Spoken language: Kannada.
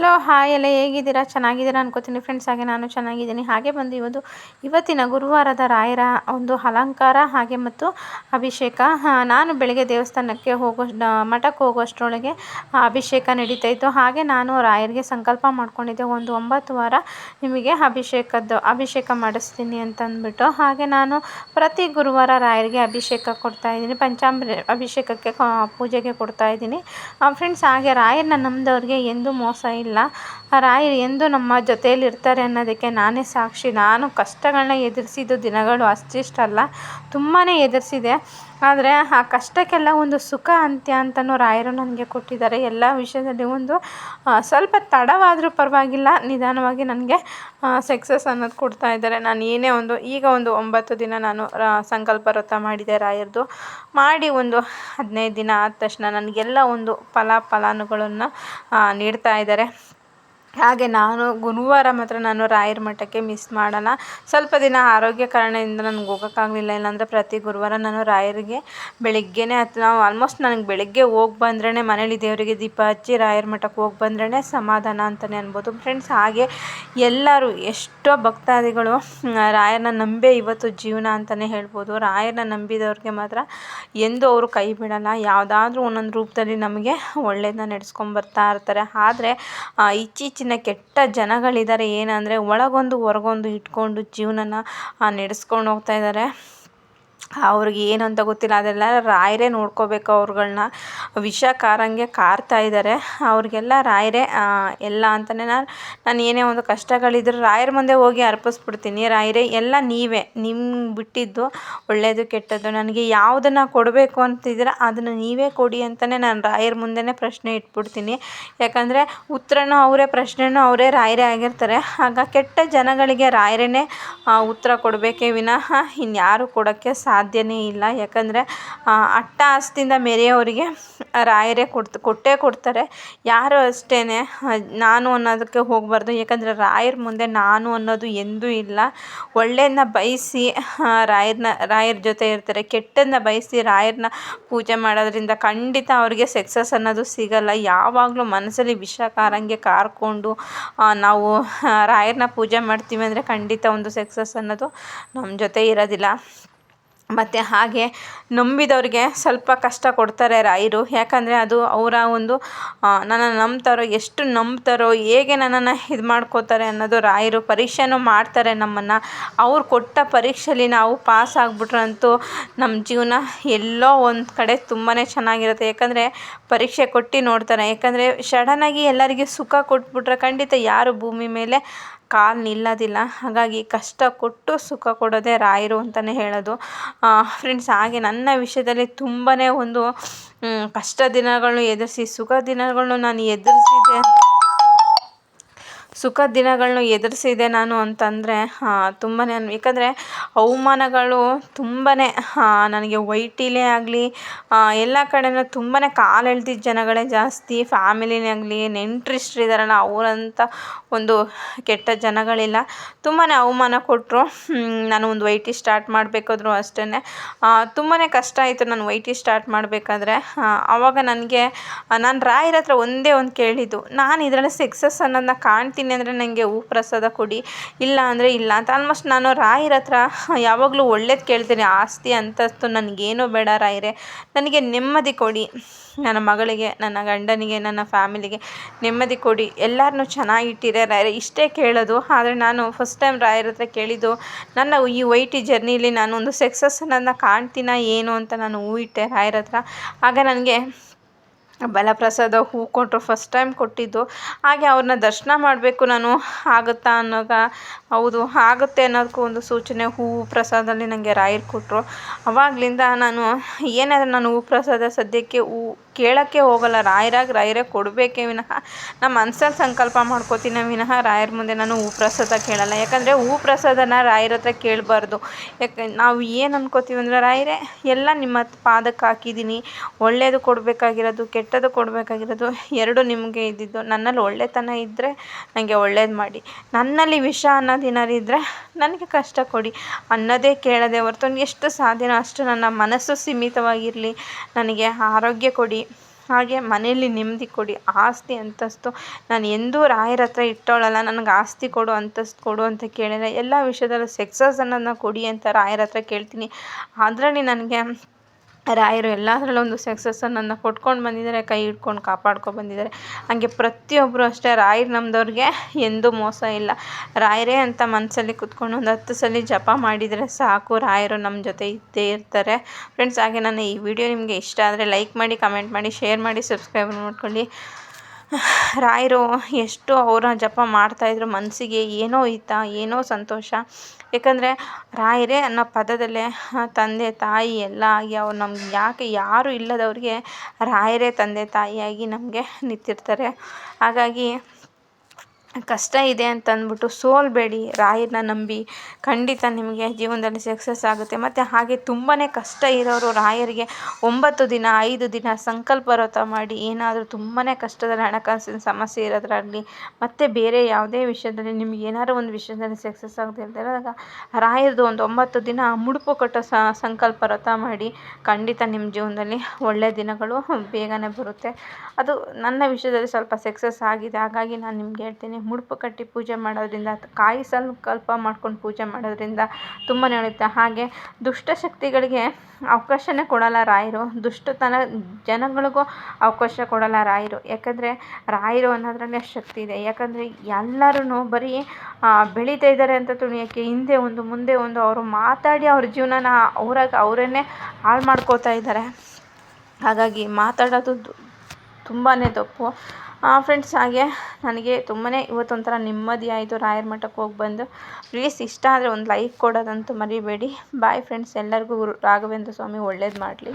ಹಲೋ, ಹಾಯ್ ಎಲ್ಲ ಹೇಗಿದ್ದೀರಾ? ಚೆನ್ನಾಗಿದ್ದೀರಾ ಅನ್ಕೋತೀನಿ. ಫ್ರೆಂಡ್ಸ್ ಹಾಗೆ ನಾನು ಚೆನ್ನಾಗಿದ್ದೀನಿ. ಹಾಗೆ ಬಂದು ಇವತ್ತು ಇವತ್ತಿನ ಗುರುವಾರದ ರಾಯರ ಒಂದು ಅಲಂಕಾರ ಹಾಗೆ ಮತ್ತು ಅಭಿಷೇಕ. ನಾನು ಬೆಳಗ್ಗೆ ದೇವಸ್ಥಾನಕ್ಕೆ ಹೋಗೋ ಮಠಕ್ಕೆ ಹೋಗೋಷ್ಟರೊಳಗೆ ಅಭಿಷೇಕ ನಡೀತಾ ಇತ್ತು. ಹಾಗೆ ನಾನು ರಾಯರಿಗೆ ಸಂಕಲ್ಪ ಮಾಡ್ಕೊಂಡಿದ್ದೆ. ಒಂದು ಒಂಬತ್ತು ವಾರ ನಿಮಗೆ ಅಭಿಷೇಕದ್ದು, ಅಭಿಷೇಕ ಮಾಡಿಸ್ತೀನಿ ಅಂತ ಅಂದ್ಬಿಟ್ಟು ಹಾಗೆ ನಾನು ಪ್ರತಿ ಗುರುವಾರ ರಾಯರಿಗೆ ಅಭಿಷೇಕ ಕೊಡ್ತಾ ಇದ್ದೀನಿ. ಪಂಚಾಮೃ, ಅಭಿಷೇಕಕ್ಕೆ ಪೂಜೆಗೆ ಕೊಡ್ತಾ ಇದ್ದೀನಿ. ಫ್ರೆಂಡ್ಸ್ ಹಾಗೆ ರಾಯರನ್ನ ನಮ್ಮದವ್ರಿಗೆ ಎಂದೂ ಮೋಸ ಇಲ್ಲ. ಆ ರಾಯರು ಎಂದು ನಮ್ಮ ಜೊತೆಯಲ್ಲಿ ಇರ್ತಾರೆ ಅನ್ನೋದಕ್ಕೆ ನಾನೇ ಸಾಕ್ಷಿ. ನಾನು ಕಷ್ಟಗಳನ್ನ ಎದುರಿಸಿದ್ದು ದಿನಗಳು ಅಷ್ಟಿಷ್ಟಲ್ಲ. ತುಂಬಾ ಎದುರಿಸಿದೆ. ಆದರೆ ಆ ಕಷ್ಟಕ್ಕೆಲ್ಲ ಒಂದು ಸುಖ ಅಂತ್ಯ ಅಂತಲೂ ರಾಯರು ನನಗೆ ಕೊಟ್ಟಿದ್ದಾರೆ. ಎಲ್ಲ ವಿಷಯದಲ್ಲಿ ಒಂದು ಸ್ವಲ್ಪ ತಡವಾದರೂ ಪರವಾಗಿಲ್ಲ. ನಿಧಾನವಾಗಿ ನನಗೆ ಸಕ್ಸಸ್ ಅನ್ನೋದು ಕೊಡ್ತಾ ಇದ್ದಾರೆ. ನಾನು ಏನೇ ಒಂದು, ಈಗ ಒಂದು ಒಂಬತ್ತು ದಿನ ನಾನು ಸಂಕಲ್ಪ ವ್ರತ ಮಾಡಿದೆ ರಾಯರದು. ಮಾಡಿ ಒಂದು ಹದಿನೈದು ದಿನ ಆದ ತಕ್ಷಣ ನನಗೆಲ್ಲ ಒಂದು ಫಲ ಫಲಾನುಗಳನ್ನು ನೀಡ್ತಾ ಇದ್ದಾರೆ. ಹಾಗೆ ನಾನು ಗುರುವಾರ ಮಾತ್ರ ನಾನು ರಾಯರ ಮಠಕ್ಕೆ ಮಿಸ್ ಮಾಡಲ್ಲ. ಸ್ವಲ್ಪ ದಿನ ಆರೋಗ್ಯ ಕಾರಣದಿಂದ ನನಗೆ ಹೋಗೋಕ್ಕಾಗಲಿಲ್ಲ. ಇಲ್ಲಾಂದರೆ ಪ್ರತಿ ಗುರುವಾರ ನಾನು ರಾಯರಿಗೆ ಬೆಳಿಗ್ಗೆನೇ ನಾವು ಆಲ್ಮೋಸ್ಟ್ ನನಗೆ ಬೆಳಗ್ಗೆ ಹೋಗಿ ಬಂದ್ರೇ ಮನೇಲಿ ದೇವರಿಗೆ ದೀಪ ಹಚ್ಚಿ ರಾಯರ ಮಠಕ್ಕೆ ಹೋಗಿ ಬಂದ್ರೇ ಸಮಾಧಾನ ಅಂತಲೇ ಅನ್ಬೋದು. ಫ್ರೆಂಡ್ಸ್ ಹಾಗೆ ಎಲ್ಲರೂ ಎಷ್ಟೋ ಭಕ್ತಾದಿಗಳು ರಾಯರನ್ನ ನಂಬೇ ಇವತ್ತು ಜೀವನ ಅಂತಲೇ ಹೇಳ್ಬೋದು. ರಾಯರನ್ನ ನಂಬಿದವ್ರಿಗೆ ಮಾತ್ರ ಎಂದೂ ಅವರು ಕೈ ಬಿಡಲ್ಲ. ಯಾವುದಾದ್ರೂ ಒಂದೊಂದು ರೂಪದಲ್ಲಿ ನಮಗೆ ಒಳ್ಳೆಯದನ್ನ ನಡೆಸ್ಕೊಂಡು ಬರ್ತಾ ಇರ್ತಾರೆ. ಆದರೆ ಇತ್ತೀಚಿನ ಇತ್ತೀಚಿನ ಕೆಟ್ಟ ಜನಗಳಿದ್ದಾರೆ. ಏನಂದರೆ ಒಳಗೊಂದು ಹೊರಗೊಂದು ಇಟ್ಕೊಂಡು ಜೀವನನ ನಡೆಸ್ಕೊಂಡು ಹೋಗ್ತಾ ಇದ್ದಾರೆ. ಅವ್ರಿಗೆ ಅಂತ ಗೊತ್ತಿಲ್ಲ. ಅದೆಲ್ಲ ರಾಯರೇ ನೋಡ್ಕೋಬೇಕು ಅವ್ರುಗಳ್ನ. ವಿಷ ಕಾರಂಗೆ ಕಾರ್ತಾ ಇದ್ದಾರೆ ಅವ್ರಿಗೆಲ್ಲ ರಾಯರೇ ಎಲ್ಲ ಅಂತಲೇ ನಾನು ನಾನು ಏನೇ ಒಂದು ಕಷ್ಟಗಳಿದ್ರು ರಾಯರ ಮುಂದೆ ಹೋಗಿ ಅರ್ಪಿಸ್ಬಿಡ್ತೀನಿ. ರಾಯರೇ, ಎಲ್ಲ ನೀವೇ. ನಿಮ್ಗೆ ಬಿಟ್ಟಿದ್ದು ಒಳ್ಳೆಯದು ಕೆಟ್ಟದ್ದು ನನಗೆ ಯಾವುದನ್ನು ಕೊಡಬೇಕು ಅಂತಿದ್ದೀರ ಅದನ್ನು ನೀವೇ ಕೊಡಿ ಅಂತಲೇ ನಾನು ರಾಯರ ಮುಂದೆಯೇ ಪ್ರಶ್ನೆ ಇಟ್ಬಿಡ್ತೀನಿ. ಯಾಕಂದರೆ ಉತ್ತರನೂ ಅವರೇ, ಪ್ರಶ್ನೆನೂ ಅವರೇ ರಾಯರೇ ಆಗಿರ್ತಾರೆ. ಆಗ ಕೆಟ್ಟ ಜನಗಳಿಗೆ ರಾಯರೇ ಉತ್ತರ ಕೊಡಬೇಕೇ ವಿನಃ, ಇನ್ಯಾರೂ ಕೊಡೋಕ್ಕೆ ಸಾಧ್ಯವೇ ಇಲ್ಲ. ಯಾಕಂದರೆ ಅಟ್ಟ ಆಸ್ತಿಯಿಂದ ಮೆರೆಯೋರಿಗೆ ರಾಯರೇ ಕೊಡ್ತ, ಕೊಟ್ಟೇ ಕೊಡ್ತಾರೆ. ಯಾರು ಅಷ್ಟೇ ನಾನು ಅನ್ನೋದಕ್ಕೆ ಹೋಗಬಾರ್ದು. ಯಾಕಂದರೆ, ರಾಯರ ಮುಂದೆ ನಾನು ಅನ್ನೋದು ಎಂದೂ ಇಲ್ಲ. ಒಳ್ಳೆಯನ್ನ ಬಯಸಿ ರಾಯರನ್ನ ರಾಯರ ಜೊತೆ ಇರ್ತಾರೆ. ಕೆಟ್ಟನ್ನ ಬಯಸಿ ರಾಯರನ್ನ ಪೂಜೆ ಮಾಡೋದ್ರಿಂದ ಖಂಡಿತ ಅವರಿಗೆ ಸಕ್ಸಸ್ ಅನ್ನೋದು ಸಿಗಲ್ಲ. ಯಾವಾಗಲೂ ಮನಸ್ಸಲ್ಲಿ ವಿಷ ಕಾರಂಗೆ ಕಾರ್ಕೊಂಡು ನಾವು ರಾಯರನ್ನ ಪೂಜೆ ಮಾಡ್ತೀವಿ ಅಂದರೆ ಖಂಡಿತ ಒಂದು ಸಕ್ಸಸ್ ಅನ್ನೋದು ನಮ್ಮ ಜೊತೆ ಇರೋದಿಲ್ಲ. ಮತ್ತು ಹಾಗೆ ನಂಬಿದವ್ರಿಗೆ ಸ್ವಲ್ಪ ಕಷ್ಟ ಕೊಡ್ತಾರೆ ರಾಯರು. ಯಾಕಂದರೆ ಅದು ಅವರ ಒಂದು ನನ್ನನ್ನು ನಂಬ್ತಾರೋ, ಎಷ್ಟು ನಂಬ್ತಾರೋ, ಹೇಗೆ ನನ್ನನ್ನು ಇದು ಮಾಡ್ಕೋತಾರೆ ಅನ್ನೋದು ರಾಯರು ಪರೀಕ್ಷೆನೂ ಮಾಡ್ತಾರೆ ನಮ್ಮನ್ನು. ಅವ್ರು ಕೊಟ್ಟ ಪರೀಕ್ಷೆಯಲ್ಲಿ ನಾವು ಪಾಸ್ ಆಗ್ಬಿಟ್ರಂತೂ ನಮ್ಮ ಜೀವನ ಎಲ್ಲೋ ಒಂದು ಕಡೆ ತುಂಬಾ ಚೆನ್ನಾಗಿರುತ್ತೆ. ಯಾಕಂದರೆ ಪರೀಕ್ಷೆ ಕೊಟ್ಟು ನೋಡ್ತಾರೆ ಯಾಕಂದರೆ ಸಡನ್ನಾಗಿ ಎಲ್ಲರಿಗೆ ಸುಖ ಕೊಟ್ಬಿಟ್ರೆ ಖಂಡಿತ ಯಾರು ಭೂಮಿ ಮೇಲೆ ಕಾಲು ನಿಲ್ಲೋದಿಲ್ಲ. ಹಾಗಾಗಿ ಕಷ್ಟ ಕೊಟ್ಟು ಸುಖ ಕೊಡೋದೇ ರಾಯರು ಅಂತಲೇ ಹೇಳೋದು. ಫ್ರೆಂಡ್ಸ್ ಹಾಗೆ ನನ್ನ ವಿಷಯದಲ್ಲಿ ತುಂಬಾ ಒಂದು ಕಷ್ಟ ದಿನಗಳನ್ನು ಎದುರಿಸಿ, ಸುಖ ದಿನಗಳನ್ನು ನಾನು ಎದುರಿಸಿದೆ. ಸುಖ ದಿನಗಳನ್ನು ಎದುರಿಸಿದೆ ನಾನು ಅಂತಂದರೆ ತುಂಬಾ ಏಕೆಂದರೆ ಅವಮಾನಗಳು ತುಂಬಾ ನನಗೆ ವೈಟಿಲೇ ಆಗಲಿ ಎಲ್ಲ ಕಡೆಯೂ ತುಂಬಾ ಕಾಲು ಎಳ್ದಿದ್ದ ಜನಗಳೇ ಜಾಸ್ತಿ, ಫ್ಯಾಮಿಲಿನೇ ಆಗಲಿ ನೆಂಟ್ರಿಷ್ಟ್ರು ಅವರಂಥ ಒಂದು ಕೆಟ್ಟ ಜನಗಳಿಲ್ಲ. ತುಂಬಾ ಅವಮಾನ ಕೊಟ್ಟರು ನಾನು ಒಂದು ವೈ ಟಿ ಸ್ಟಾರ್ಟ್ ಮಾಡಬೇಕಾದ್ರೂ ಅಷ್ಟೇ ತುಂಬಾ ಕಷ್ಟ ಆಯಿತು ನಾನು ವೈಟಿ ಸ್ಟಾರ್ಟ್ ಮಾಡಬೇಕಾದ್ರೆ. ಆವಾಗ ನನಗೆ, ನಾನು ರಾಯರ ಹತ್ರ ಒಂದೇ ಒಂದು ಕೇಳಿದ್ದು, ನಾನು ಇದರಲ್ಲಿ ಸಕ್ಸಸ್ ಅನ್ನೋದನ್ನ ಕಾಣ್ತೀನಿ ಅಂದರೆ ನನಗೆ ಹೂ ಪ್ರಸಾದ ಕೊಡಿ, ಇಲ್ಲ ಅಂದರೆ ಇಲ್ಲ ಅಂತ. ಆಲ್ಮೋಸ್ಟ್ ನಾನು ರಾಯರ ಹತ್ರ ಯಾವಾಗಲೂ ಒಳ್ಳೇದು ಕೇಳ್ತೀನಿ. ಆಸ್ತಿ ಅಂತಸ್ತು ನನಗೇನು ಬೇಡ ರಾಯರೇ. ನನಗೆ ನೆಮ್ಮದಿ ಕೊಡಿ. ನನ್ನ ಮಗಳಿಗೆ, ನನ್ನ ಗಂಡನಿಗೆ, ನನ್ನ ಫ್ಯಾಮಿಲಿಗೆ ನೆಮ್ಮದಿ ಕೊಡಿ. ಎಲ್ಲರನ್ನೂ ಚೆನ್ನಾಗಿಟ್ಟಿರೆ ರಾಯರೇ. ಇಷ್ಟೇ ಕೇಳೋದು. ಆದರೆ ನಾನು ಫಸ್ಟ್ ಟೈಮ್ ರಾಯರ ಹತ್ರ ಕೇಳಿದ್ದು, ನನ್ನ ಈ ವೈ ಟಿ ಜರ್ನಿಲಿ ನಾನು ಒಂದು ಸಕ್ಸಸ್ ನನ್ನ ಕಾಣ್ತೀನ, ಏನು ಅಂತ ನಾನು ಹೂ ಇಟ್ಟೆ ರಾಯರ ಹತ್ರ. ಆಗ ನನಗೆ ಬಲಪ್ರಸಾದ ಹೂ ಕೊಟ್ಟರು ಫಸ್ಟ್ ಟೈಮ್ ಕೊಟ್ಟಿದ್ದು. ಹಾಗೆ ಅವ್ರನ್ನ ದರ್ಶನ ಮಾಡಬೇಕು ನಾನು ಆಗುತ್ತಾ ಅನ್ನೋಗ ಹೌದು, ಆಗುತ್ತೆ ಅನ್ನೋದಕ್ಕೂ ಒಂದು ಸೂಚನೆ ಹೂವು ಪ್ರಸಾದಲ್ಲಿ ನನಗೆ ರಾಯರು ಕೊಟ್ಟರು. ಅವಾಗಲಿಂದ ನಾನು ಏನಾದರೂ ನಾನು ಹೂ ಪ್ರಸಾದ ಸದ್ಯಕ್ಕೆ ಹೂ ಕೇಳೋಕ್ಕೆ ಹೋಗಲ್ಲ. ರಾಯರಾಗಿ ರಾಯರೇ ಕೊಡಬೇಕೇ ವಿನಃ ನಮ್ಮ ಮನ್ಸಲ್ಲಿ ಸಂಕಲ್ಪ ಮಾಡ್ಕೋತೀನಿ ವಿನಃ ರಾಯರ ಮುಂದೆ ನಾನು ಹೂ ಪ್ರಸಾದ ಕೇಳಲ್ಲ. ಯಾಕಂದರೆ ಹೂ ಪ್ರಸಾದನ ರಾಯರ ಹತ್ರ ಕೇಳಬಾರ್ದು. ಯಾಕೆ ನಾವು ಏನು ಅಂದ್ಕೋತೀವಿ ಅಂದರೆ ರಾಯರೇ, ಎಲ್ಲ ನಿಮ್ಮ ಪಾದಕ್ಕೆ ಹಾಕಿದ್ದೀನಿ. ಒಳ್ಳೆಯದು ಕೊಡಬೇಕಾಗಿರೋದು, ಕೆಟ್ಟದ್ದು ಕೊಡಬೇಕಾಗಿರೋದು ಎರಡು ನಿಮಗೆ ಇದ್ದಿದ್ದು. ನನ್ನಲ್ಲಿ ಒಳ್ಳೆತನ ಇದ್ದರೆ ನನಗೆ ಒಳ್ಳೇದು ಮಾಡಿ. ನನ್ನಲ್ಲಿ ವಿಷ ಅನ್ನೋದು ಏನಾದ್ರು ಇದ್ದರೆ ನನಗೆ ಕಷ್ಟ ಕೊಡಿ. ಅನ್ನೋದೇ ಕೇಳದೆ ಹೊರ್ತು ಎಷ್ಟು ಸಾಧ್ಯನೋ ಅಷ್ಟು ನನ್ನ ಮನಸ್ಸು ಸೀಮಿತವಾಗಿರಲಿ. ನನಗೆ ಆರೋಗ್ಯ ಕೊಡಿ. ಹಾಗೆ ಮನೆಯಲ್ಲಿ ನೆಮ್ಮದಿ ಕೊಡಿ. ಆಸ್ತಿ ಅಂತಸ್ತು. ನಾನು ಎಂದೂ ರಾಯರ ಹತ್ರ ಇಟ್ಟೋಳಲ್ಲ, ನನಗೆ ಆಸ್ತಿ ಕೊಡು, ಅಂತಸ್ತು ಕೊಡು ಅಂತ ಕೇಳಿಲ್ಲ ಎಲ್ಲ ವಿಷಯದಲ್ಲೂ ಸಕ್ಸಸ್ ಅನ್ನೋದನ್ನ ಕೊಡಿ ಅಂತ ರಾಯರ ಹತ್ರ ಕೇಳ್ತೀನಿ. ಅದರಲ್ಲಿ ನನಗೆ ರಾಯರು ಎಲ್ಲದರಲ್ಲೂ ಒಂದು ಸಕ್ಸಸ್ಸನ್ನು ಕೊಟ್ಕೊಂಡು ಬಂದಿದ್ದಾರೆ, ಕೈ ಹಿಡ್ಕೊಂಡು ಕಾಪಾಡ್ಕೊ ಬಂದಿದ್ದಾರೆ. ಹಾಗೆ ಪ್ರತಿಯೊಬ್ಬರು ಅಷ್ಟೇ, ರಾಯರು ನಮ್ಮದವ್ರಿಗೆ ಎಂದೂ ಮೋಸ ಇಲ್ಲ. ರಾಯರೇ ಅಂತ ಮನಸ್ಸಲ್ಲಿ ಕುತ್ಕೊಂಡು ಒಂದು ಹತ್ತು ಸಲ ಜಪ ಮಾಡಿದರೆ ಸಾಕು, ರಾಯರು ನಮ್ಮ ಜೊತೆ ಇದ್ದೇ ಇರ್ತಾರೆ. ಫ್ರೆಂಡ್ಸ್ ಹಾಗೆ ನಾನು ಈ ವಿಡಿಯೋ ನಿಮಗೆ ಇಷ್ಟ ಆದರೆ ಲೈಕ್ ಮಾಡಿ ಕಮೆಂಟ್ ಮಾಡಿ ಶೇರ್ ಮಾಡಿ ಸಬ್ಸ್ಕ್ರೈಬ್ ಮಾಡ್ಕೊಳ್ಳಿ. ರಾಯರು ಎಷ್ಟು ಅವರ ಜಪ ಮಾಡ್ತಾಯಿದ್ರು ಮನಸ್ಸಿಗೆ ಏನೋ ಹಿತ, ಏನೋ ಸಂತೋಷ. ಯಾಕಂದರೆ ರಾಯರೇ ಅನ್ನೋ ಪದದಲ್ಲೇ ತಂದೆ, ತಾಯಿ ಎಲ್ಲ ಆಗಿ ಅವ್ರು ನಮ್ಗೆ ಯಾಕೆ ಯಾರು ಇಲ್ಲದವ್ರಿಗೆ ರಾಯರೇ ತಂದೆ, ತಾಯಿಯಾಗಿ ನಮಗೆ ನಿಂತಿರ್ತಾರೆ. ಹಾಗಾಗಿ ಕಷ್ಟ ಇದೆ ಅಂತ ಅಂದ್ಬಿಟ್ಟು ಸೋಲಬೇಡಿ, ರಾಯರನ್ನ ನಂಬಿ. ಖಂಡಿತ ನಿಮಗೆ ಜೀವನದಲ್ಲಿ ಸಕ್ಸಸ್ ಆಗುತ್ತೆ. ಮತ್ತು ಹಾಗೆ ತುಂಬಾ ಕಷ್ಟ ಇರೋರು ರಾಯರಿಗೆ ಒಂಬತ್ತು ದಿನ, ಐದು ದಿನ ಸಂಕಲ್ಪ ವ್ರತ ಮಾಡಿ. ಏನಾದರೂ ತುಂಬಾ ಕಷ್ಟದಲ್ಲಿ ಹಣಕಾಸಿನ ಸಮಸ್ಯೆ ಇರೋದ್ರಾಗಲಿ ಮತ್ತು ಬೇರೆ ಯಾವುದೇ ವಿಷಯದಲ್ಲಿ ನಿಮ್ಗೆ ಏನಾದ್ರು ಒಂದು ವಿಷಯದಲ್ಲಿ ಸಕ್ಸಸ್ ಆಗದೆ ಇದ್ದಾಗ ರಾಯರದು ಒಂದು ಒಂಬತ್ತು ದಿನ ಮುಡುಪು ಕಟ್ಟೋ ಸಂಕಲ್ಪ ವ್ರತ ಮಾಡಿ. ಖಂಡಿತ ನಿಮ್ಮ ಜೀವನದಲ್ಲಿ ಒಳ್ಳೆಯ ದಿನಗಳು ಬೇಗನೆ ಬರುತ್ತೆ. ಅದು ನನ್ನ ವಿಷಯದಲ್ಲಿ ಸ್ವಲ್ಪ ಸಕ್ಸಸ್ ಆಗಿದೆ. ಹಾಗಾಗಿ ನಾನು ನಿಮ್ಗೆ ಹೇಳ್ತೀನಿ ಮುಡುಪು ಕಟ್ಟಿ ಪೂಜೆ ಮಾಡೋದ್ರಿಂದ, ಕಾಯಿ ಸಂಕಲ್ಪ ಮಾಡ್ಕೊಂಡು ಪೂಜೆ ಮಾಡೋದ್ರಿಂದ ತುಂಬಾ ಒಳಿತು ಹಾಗೆ ದುಷ್ಟಶಕ್ತಿಗಳಿಗೆ ಅವಕಾಶನೇ ಕೊಡಲ್ಲ ರಾಯರು. ದುಷ್ಟತನ ಜನಗಳಿಗೂ ಅವಕಾಶ ಕೊಡಲ್ಲ ರಾಯರು. ಯಾಕಂದರೆ ರಾಯರು ಅನ್ನೋದ್ರಲ್ಲೇ ಶಕ್ತಿ ಇದೆ. ಯಾಕಂದರೆ ಎಲ್ಲರೂ ಬರೀ ಬೆಳೀತಾ ಇದ್ದಾರೆ ಅಂತ ತುಳಿಯೋಕ್ಕೆ ಹಿಂದೆ ಒಂದು, ಮುಂದೆ ಒಂದು ಅವರು ಮಾತಾಡಿ ಅವ್ರ ಜೀವನನ ಅವ್ರಾಗ ಅವರನ್ನೇ ಹಾಳು ಮಾಡ್ಕೋತಾ ಇದ್ದಾರೆ. ಹಾಗಾಗಿ ಮಾತಾಡೋದು ತುಂಬಾ ತಪ್ಪು. ಫ್ರೆಂಡ್ಸ್ ಹಾಗೆ ನನಗೆ ತುಂಬಾ ಇವತ್ತೊಂಥರ ನೆಮ್ಮದಿ ಆಯಿತು ರಾಯರ ಮಠಕ್ಕೆ ಹೋಗಿ ಬಂದು. ಪ್ಲೀಸ್ ಇಷ್ಟ ಆದರೆ ಒಂದು ಲೈಕ್ ಕೊಡೋದಂತೂ ಮರಿಬೇಡಿ. ಬಾಯ್ ಫ್ರೆಂಡ್ಸ್ ಎಲ್ಲರಿಗೂ ರಾಘವೇಂದ್ರ ಸ್ವಾಮಿ ಒಳ್ಳೇದು ಮಾಡಲಿ.